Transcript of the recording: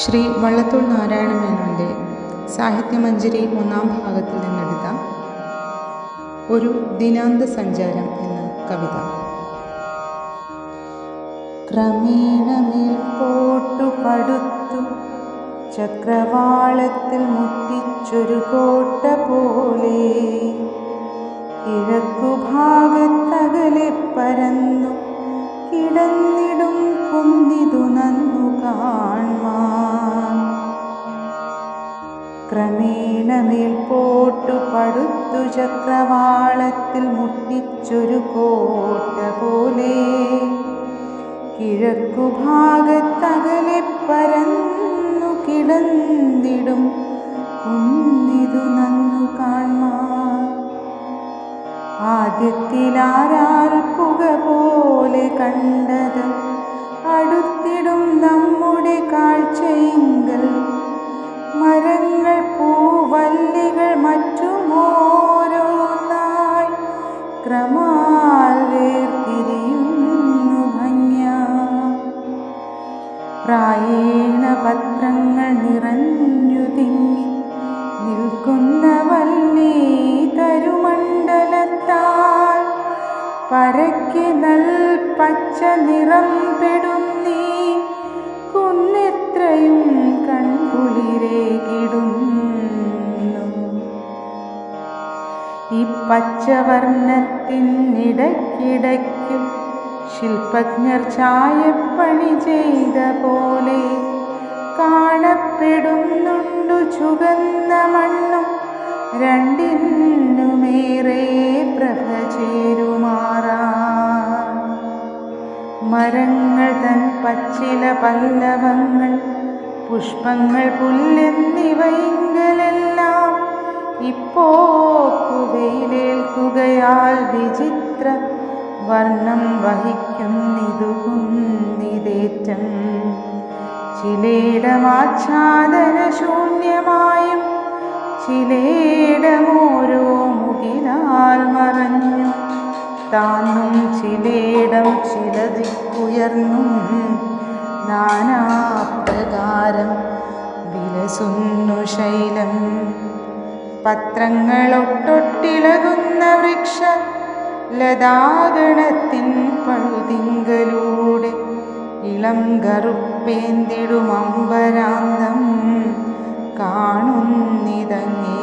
ശ്രീ വള്ളത്തോൾ നാരായണ മേനോന്റെ സാഹിത്യമഞ്ജരി ഒന്നാം ഭാഗത്തിൽ നിന്നെടുത്ത ഒരു ദിനാന്ത സഞ്ചാരം എന്ന കവിത. ക്രമേണ പടുത്തു ചക്രവാളത്തിൽ മുട്ടിച്ചൊരു കോട്ട പോലെ കിഴക്കുഭാഗത്തകലെ പരന്നു കിടന്നിടും കുന്നിതു നന്നു കാൺമാൻ ക്രമേണ മേൽപോട്ടു പടുത്തു ചക്രവാളത്തിൽ മുട്ടിച്ചൊരു കോട്ട പോലെ. കിഴക്കുഭാഗത്തകലെ പരന്നു കിടന്നിടും കുന്നിതു നന്നു കാൺമാൻ ആദ്യത്തിലാരാൽ പുക പോലെ കണ്ടത് അടുത്തിടും നമ്മുടെ കാഴ്ചയെങ്കിൽ. മരങ്ങൾ പൂവല്ലികൾ മറ്റുമോരോന്നായി ക്രമാൽ വേർതിരിയുന്നു ഭംഗ്യ. പ്രായേണ പത്രങ്ങൾ നിറഞ്ഞു തിങ്ങി നിൽക്കുന്ന വല്ലി തരുമണ്ഡലത്താൽ. പരക്കി നൽ പച്ച നിറം പച്ചവർണത്തിനിടയ്ക്കിടയ്ക്കും ശില്പജ്ഞർ ചായപ്പണി ചെയ്ത പോലെ കാണപ്പെടുന്നുണ്ടു ചുകന്ന മണ്ണും രണ്ടിനുമേറെ പ്രഭ ചേരുമാറാ. മരങ്ങൾ തൻ പച്ചില പല്ലവങ്ങൾ പുഷ്പങ്ങൾ പുല്ലെന്നിവയെങ്കിലെല്ലാം ഇപ്പോക്കുവയിലേൽക്കുകയാൽ വിചിത്ര വർണം വഹിക്കുന്നിതു കുന്നിതേറ്റം. ചിലേടമാച്ഛാദന ശൂന്യമായും ചിലേടമോരോ മുകിലാൽ മറഞ്ഞു താന്നും ചിലേടം ചിലതിക്കുയർന്നും നാനാപ്രകാരം വിലസുന്നു ശൈലം. പത്രങ്ങളൊട്ടൊട്ടിളകുന്ന വൃക്ഷ ലതാഗണത്തിൻ പഴുതിങ്കലൂടെ ഇളം കറുപ്പേന്തിടും അമ്പരാന്തം കാണുന്നിതങ്ങേ.